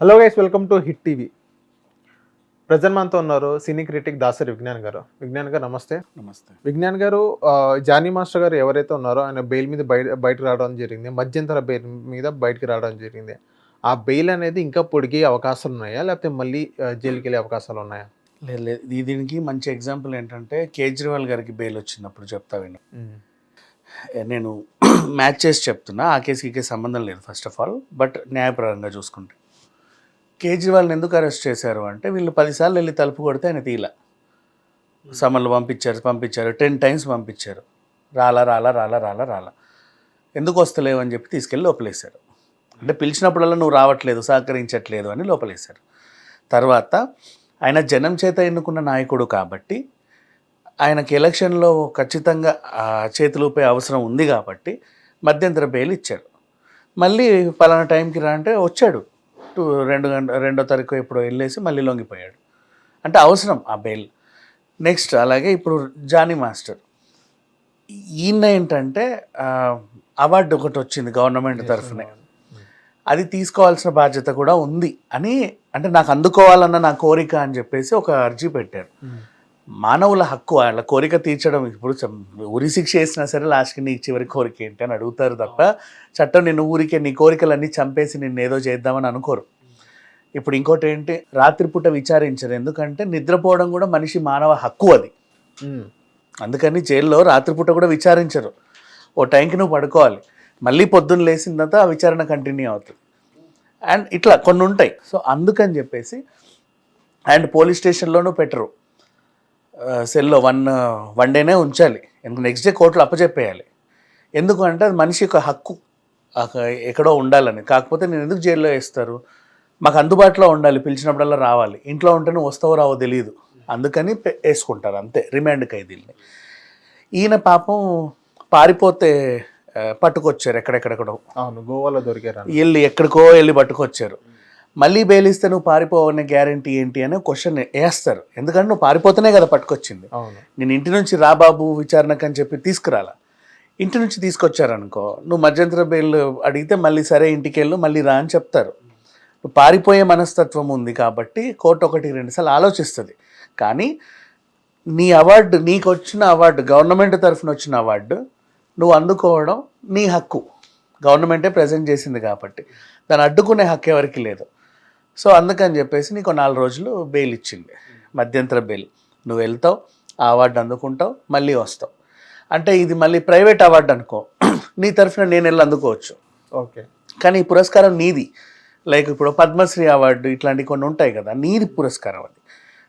Hello guys welcome to Hit TV present మనతో ఉన్నారు సినీ critic Dasari Vignan గారు. విజ్ఞాన్ గారు నమస్తే. నమస్తే. విజ్ఞాన్ గారు జానీ మాస్టర్ గారు ఎవరైతే ఉన్నారో ఆయన బెయిల్ మీద బయట బయటకు రావడం జరిగింది. మధ్యంతర బెయిల్ మీద బయటకు రావడం జరిగింది. ఆ బెయిల్ అనేది ఇంకా పొడిగే అవకాశాలు ఉన్నాయా? లేకపోతే మళ్ళీ జైలుకి వెళ్ళే అవకాశాలు ఉన్నాయా? లేదు లేదు. దీనికి మంచి ఎగ్జాంపుల్ ఏంటంటే కేజ్రీవాల్ గారికి బెయిల్ వచ్చినప్పుడు చెప్తా విను. నేను మ్యాచ్ చేసి చెప్తున్నా. ఆ కేసుకి సంబంధం లేదు ఫస్ట్ ఆఫ్ ఆల్ బట్ న్యాయపరంగా చూసుకుంటే. కేజ్రీవాల్ని ఎందుకు అరెస్ట్ చేశారు అంటే వీళ్ళు పదిసార్లు వెళ్ళి తలుపు కొడితే ఆయన తీల. సమన్లు పంపించారు పంపించారు టెన్ టైమ్స్ పంపించారు. రాలా రాలా రాలా రాలా రాలా. ఎందుకు వస్తలేవు అని చెప్పి తీసుకెళ్ళి లోపలేశారు. అంటే పిలిచినప్పుడల్లా నువ్వు రావట్లేదు సహకరించట్లేదు అని లోపలేశారు. తర్వాత ఆయన జనం చేత ఎన్నుకున్న నాయకుడు కాబట్టి ఆయనకి ఎలక్షన్లో ఖచ్చితంగా చేతులుపై అవసరం ఉంది కాబట్టి మధ్యంతర బెయిల్ ఇచ్చారు. మళ్ళీ పలానా టైంకి రా అంటే వచ్చాడు. టూ రెండు గంట రెండో తారీఖు ఎప్పుడో వెళ్ళేసి మళ్ళీ లొంగిపోయాడు. అంటే అవసరం ఆ బెయిల్. నెక్స్ట్ అలాగే ఇప్పుడు జానీ మాస్టర్. ఈయన ఏంటంటే అవార్డు ఒకటి వచ్చింది గవర్నమెంట్ తరఫునే. అది తీసుకోవాల్సిన బాధ్యత కూడా ఉంది అని అంటే నాకు అందుకోవాలన్న నా కోరిక అని చెప్పేసి ఒక అర్జీ పెట్టారు. మానవుల హక్కు వాళ్ళ కోరిక తీర్చడం ఇప్పుడు ఉరి శిక్ష వేసినా సరే లాస్ట్కి నీ చివరి కోరిక ఏంటి అని అడుగుతారు తప్ప చట్టం నిన్ను ఊరికే నీ కోరికలన్నీ చంపేసి నిన్ను ఏదో చేద్దామని అనుకోరు. ఇప్పుడు ఇంకోటి ఏంటి? రాత్రిపూట విచారించరు. ఎందుకంటే నిద్రపోవడం కూడా మనిషి మానవ హక్కు అది. అందుకని జైల్లో రాత్రిపూట కూడా విచారించరు. ఓ టైంకి నువ్వు పడుకోవాలి. మళ్ళీ పొద్దున్న లేచిన తర్వాత ఆ విచారణ కంటిన్యూ అవుతుంది. అండ్ ఇట్లా కొన్ని ఉంటాయి. సో అందుకని చెప్పేసి అండ్ పోలీస్ స్టేషన్లోనూ పెట్టరు. సెల్లో వన్ వన్ డేనే ఉంచాలి. నెక్స్ట్ డే కోర్టులో అప్పచెప్పేయాలి ఎందుకు అంటే అది మనిషి యొక్క హక్కు. ఎక్కడో ఉండాలని. కాకపోతే నేను ఎందుకు జైల్లో వేస్తారు? మాకు అందుబాటులో ఉండాలి. పిలిచినప్పుడల్లా రావాలి. ఇంట్లో ఉంటే నువ్వు వస్తావో రావో తెలియదు అందుకని వేసుకుంటారు అంతే. రిమాండ్ ఖైదీల్ని. ఈయన పాపం పారిపోతే పట్టుకొచ్చారు ఎక్కడెక్కడెక్కడో. అవును గోవాలో దొరికారు వెళ్ళి ఎక్కడికో వెళ్ళి పట్టుకొచ్చారు. మళ్ళీ బెయిలిస్తే నువ్వు పారిపోవనే గ్యారంటీ ఏంటి అని క్వశ్చన్ వేస్తారు. ఎందుకంటే నువ్వు పారిపోతేనే కదా పట్టుకొచ్చింది. నేను ఇంటి నుంచి రా బాబు విచారణకు అని చెప్పి తీసుకురాలా. ఇంటి నుంచి తీసుకొచ్చారనుకో నువ్వు మధ్యంతర బెయిల్ అడిగితే మళ్ళీ సరే ఇంటికి వెళ్ళు మళ్ళీ రా అని చెప్తారు. నువ్వు పారిపోయే మనస్తత్వం ఉంది కాబట్టి కోర్టు ఒకటి రెండుసార్లు ఆలోచిస్తుంది. కానీ నీ అవార్డు నీకు వచ్చిన అవార్డు గవర్నమెంట్ తరఫున వచ్చిన అవార్డు నువ్వు అందుకోవడం నీ హక్కు. గవర్నమెంటే ప్రజెంట్ చేసింది కాబట్టి. దాన్ని అడ్డుకునే హక్కు ఎవరికి లేదు. సో అందుకని చెప్పేసి నీకు నాలుగు రోజులు బెయిల్ ఇచ్చింది. మధ్యంతర బెయిల్ నువ్వు వెళ్తావు ఆ అవార్డు అందుకుంటావు మళ్ళీ వస్తావు. అంటే ఇది మళ్ళీ ప్రైవేట్ అవార్డు అనుకో. నీ తరఫున నేను వెళ్ళి అందుకోవచ్చు. ఓకే. కానీ ఈ పురస్కారం నీది. లైక్ ఇప్పుడు పద్మశ్రీ అవార్డు ఇట్లాంటివి కొన్ని ఉంటాయి కదా నీది పురస్కారం అది.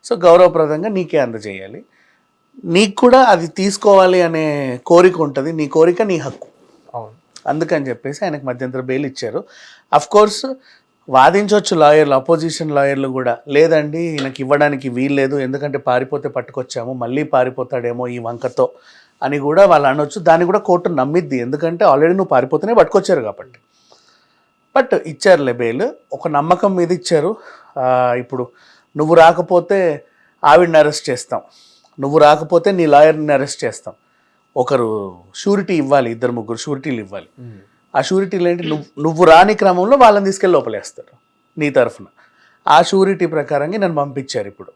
సో గౌరవప్రదంగా నీకే అందజేయాలి. నీకు కూడా అది తీసుకోవాలి అనే కోరిక ఉంటుంది. నీ కోరిక నీ హక్కు. అవును. అందుకని చెప్పేసి ఆయనకు మధ్యంతర బెయిల్ ఇచ్చారు. అఫ్ కోర్స్ వాదించవచ్చు లాయర్లు అపోజిషన్ లాయర్లు కూడా. లేదండి ఈయనకి ఇవ్వడానికి వీల్లేదు ఎందుకంటే పారిపోతే పట్టుకొచ్చాము మళ్ళీ పారిపోతాడేమో ఈ వంకతో అని కూడా వాళ్ళు అనొచ్చు. దాన్ని కూడా కోర్టు నమ్మిద్ది ఎందుకంటే ఆల్రెడీ నువ్వు పారిపోతేనే పట్టుకొచ్చారు కాబట్టి. బట్ ఇచ్చారులే బెయిల్ ఒక నమ్మకం మీద ఇచ్చారు. ఇప్పుడు నువ్వు రాకపోతే ఆవిడని అరెస్ట్ చేస్తాం. నువ్వు రాకపోతే నీ లాయర్ని అరెస్ట్ చేస్తాం. ఒకరు షూరిటీ ఇవ్వాలి ఇద్దరు ముగ్గురు షూరిటీలు ఇవ్వాలి. ఆ షూరిటీలు ఏంటి నువ్వు నువ్వు రాని క్రమంలో వాళ్ళని తీసుకెళ్ళి లోపలేస్తారు నీ తరఫున. ఆ షూరిటీ ప్రకారంగా నన్ను పంపించారు ఇప్పుడు.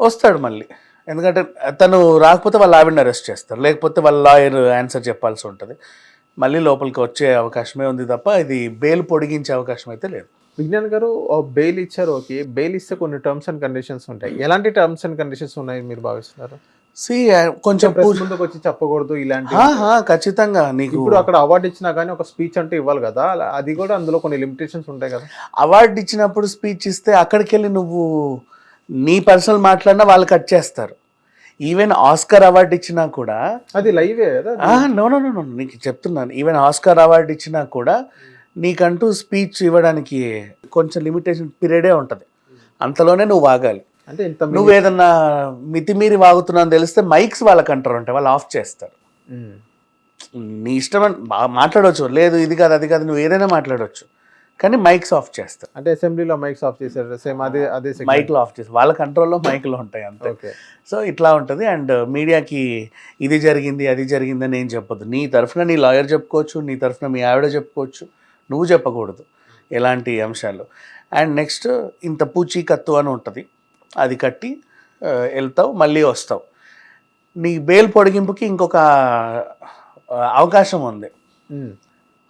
వస్తాడు మళ్ళీ. ఎందుకంటే తను రాకపోతే వాళ్ళ ఆవిడని అరెస్ట్ చేస్తారు. లేకపోతే వాళ్ళ లాయర్ ఆన్సర్ చెప్పాల్సి ఉంటుంది. మళ్ళీ లోపలికి వచ్చే అవకాశమే ఉంది తప్ప ఇది బెయిల్ పొడిగించే అవకాశం అయితే లేదు. విజ్ఞాన్ గారు బెయిల్ ఇచ్చారు ఓకే. బెయిల్ ఇస్తే కొన్ని టర్మ్స్ అండ్ కండిషన్స్ ఉంటాయి. ఎలాంటి టర్మ్స్ అండ్ కండిషన్స్ ఉన్నాయి మీరు భావిస్తున్నారు? సి కొంచెం ప్రెస్ పూజ- ముందుకు వచ్చి చెప్పకూడదు ఇలాంటి ఖచ్చితంగా నీకు ఇప్పుడు అక్కడ అవార్డు ఇచ్చినా కానీ ఒక స్పీచ్ అంటే ఇవ్వాలి కదా. అది కూడా అందులో కొన్ని లిమిటేషన్స్ ఉంటాయి కదా. అవార్డు ఇచ్చినప్పుడు స్పీచ్ ఇస్తే అక్కడికి వెళ్ళి నువ్వు నీ పర్సనల్ మాట్లాడినా వాళ్ళు కట్ చేస్తారు. ఈవెన్ ఆస్కర్ అవార్డు ఇచ్చినా కూడా అది లైవే కదా? నో నో నో నీకు చెప్తున్నాను. ఈవెన్ ఆస్కర్ అవార్డు ఇచ్చినా కూడా నీకంటూ స్పీచ్ ఇవ్వడానికి కొంచెం లిమిటేషన్ పీరియడే ఉంటుంది. అంతలోనే నువ్వు వాగాలి అంటే ఇంత నువ్వు ఏదన్నా మితిమీరి వాగుతున్నావు అని తెలిస్తే మైక్స్ వాళ్ళ కంట్రోల్ ఉంటాయి వాళ్ళు ఆఫ్ చేస్తారు. నీ ఇష్టం మాట్లాడవచ్చు లేదు ఇది కాదు అది కాదు నువ్వు ఏదైనా మాట్లాడవచ్చు కానీ మైక్స్ ఆఫ్ చేస్తారు. అంటే అసెంబ్లీలో మైక్స్ ఆఫ్ చేశారు సేమ్ అదే అదే. మైక్లో ఆఫ్ చేస్తారు. వాళ్ళ కంట్రోల్లో మైక్లు ఉంటాయి అంతే. ఓకే. సో ఇట్లా ఉంటుంది. అండ్ మీడియాకి ఇది జరిగింది అది జరిగింది అని ఏం చెప్పొద్దు. నీ తరఫున నీ లాయర్ చెప్పుకోవచ్చు నీ తరఫున మీ ఆవిడ చెప్పుకోవచ్చు. నువ్వు చెప్పకూడదు. ఎలాంటి అంశాలు. అండ్ నెక్స్ట్ ఇంత పూచి కత్తు అని ఉంటుంది. అది కట్టి వెళ్తావు మళ్ళీ వస్తావు. నీ బెయిల్ పొడిగింపుకి ఇంకొక అవకాశం ఉంది.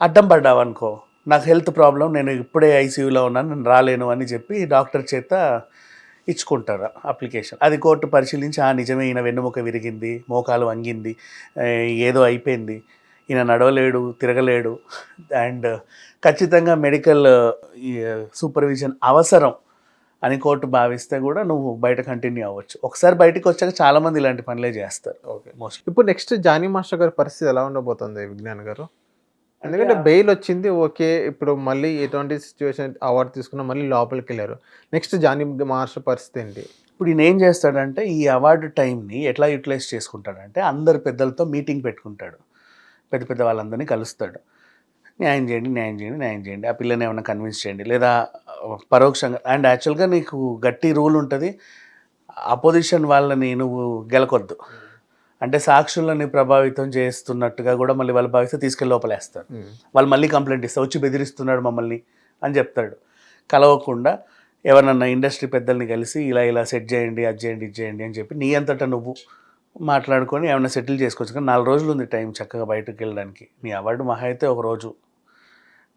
అడ్డం పడ్డావు అనుకో నాకు హెల్త్ ప్రాబ్లం నేను ఇప్పుడే ఐసీయూలో ఉన్నాను నేను రాలేను అని చెప్పి డాక్టర్ చేత ఇచ్చుకుంటారు అప్లికేషన్. అది కోర్టు పరిశీలించి ఆ నిజమే ఈయన వెన్నుముక విరిగింది మోకాలు వంగింది ఏదో అయిపోయింది ఈయన నడవలేడు తిరగలేడు అండ్ ఖచ్చితంగా మెడికల్ సూపర్విజన్ అవసరం అని కోర్టు భావిస్తే కూడా నువ్వు బయట కంటిన్యూ అవ్వచ్చు. ఒకసారి బయటకు వచ్చాక చాలామంది ఇలాంటి పనులే చేస్తారు. ఓకే మోస్ట్లీ ఇప్పుడు నెక్స్ట్ జానీ మాస్టర్ గారి పరిస్థితి ఎలా ఉండబోతుంది విజ్ఞాన్ గారు? ఎందుకంటే బెయిల్ వచ్చింది ఓకే. ఇప్పుడు మళ్ళీ ఎటువంటి సిచ్యువేషన్ అవార్డు తీసుకున్నా మళ్ళీ లోపలికి వెళ్ళారు. నెక్స్ట్ జానీ మాస్టర్ పరిస్థితి ఏంటి? ఇప్పుడు ఈయన ఏం చేస్తాడంటే ఈ అవార్డు టైంని ఎట్లా యూటిలైజ్ చేసుకుంటాడంటే అందరు పెద్దలతో మీటింగ్ పెట్టుకుంటాడు. పెద్ద పెద్ద వాళ్ళందరినీ కలుస్తాడు. న్యాయం చేయండి న్యాయం చేయండి న్యాయం చేయండి. ఆ పిల్లని ఏమైనా కన్విన్స్ చేయండి. లేదా పరోక్షంగా. అండ్ యాక్చువల్గా నీకు గట్టి రూల్ ఉంటుంది అపోజిషన్ వాళ్ళని నువ్వు గెలకొద్దు. అంటే సాక్షులని ప్రభావితం చేస్తున్నట్టుగా కూడా మళ్ళీ వాళ్ళు భావిస్తే తీసుకెళ్ళి లోపలేస్తారు. ఉమ్. వాళ్ళు మళ్ళీ కంప్లైంట్ ఇస్తారు వచ్చి బెదిరిస్తున్నాడు మమ్మల్ని అని చెప్తాడు. కలవకుండా ఎవరన్నా ఇండస్ట్రీ పెద్దల్ని కలిసి ఇలా ఇలా సెట్ చేయండి అది చేయండి ఇది చేయండి అని చెప్పి నీ అంతటా నువ్వు మాట్లాడుకొని ఏమైనా సెటిల్ చేసుకోవచ్చు. కానీ నాలుగు రోజులు ఉంది టైం చక్కగా బయటకు వెళ్ళడానికి. నీ అవార్డు మహా అయితే ఒక రోజు.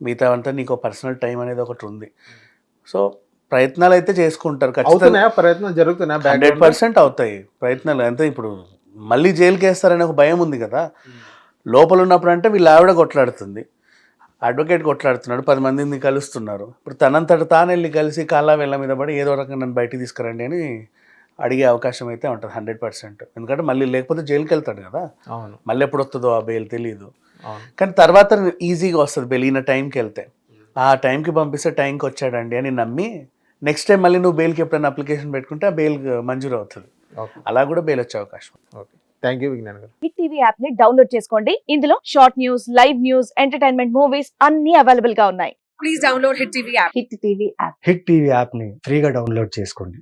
మిగతా అంతా నీకు పర్సనల్ టైం అనేది ఒకటి ఉంది. సో ప్రయత్నాలు అయితే చేసుకుంటారు ఖచ్చితంగా. ప్రయత్నం జరుగుతున్నాయా? హండ్రెడ్ పర్సెంట్ అవుతాయి ప్రయత్నాలు. అంతే ఇప్పుడు మళ్ళీ జైలుకి వేస్తారనే ఒక భయం ఉంది కదా. లోపల ఉన్నప్పుడు అంటే వీళ్ళు ఆవిడ కొట్లాడుతుంది. అడ్వకేట్ కొట్లాడుతున్నాడు పది మందిని కలుస్తున్నారు. ఇప్పుడు తనంతట తాను వెళ్ళి కలిసి కాళ్ళ వెళ్ళ మీద పడి ఏదో రకంగా నన్ను బయటికి తీసుకురండి అని అడిగే అవకాశం అయితే ఉంటుంది హండ్రెడ్ పర్సెంట్. ఎందుకంటే మళ్ళీ లేకపోతే జైలుకి వెళ్తాడు కదా. అవును. మళ్ళీ ఎప్పుడు వస్తుందో ఆ బెయిల్ తెలియదు కానీ తర్వాత ఈజీగా వస్తుంది బెయిల్ ఈయన టైంకి వెళ్తే. ఆ టైంకి పంపిస్తే టైంకి వచ్చాడండి అని నమ్మి నెక్స్ట్ టైం మళ్ళీ నువ్వు బెయిల్కి ఎప్పుడైనా అప్లికేషన్ పెట్టుకుంటే ఆ బెయిల్ మంజూరు అవుతుంది. ఓకే. అలా కూడా బెయిల్ వచ్చే అవకాశం ఉంది. ఓకే. థ్యాంక్ యూ విజ్ఞాన్ గారు. హిట్ టీవీ యాప్ని డౌన్లోడ్ చేసుకోండి. ఇందులో short news live news entertainment movies అన్ని అవైలబుల్గా ఉన్నాయి. please download Hit TV app. Hit TV app. Hit TV యాప్ని ఫ్రీగా డౌన్లోడ్ చేసుకోండి.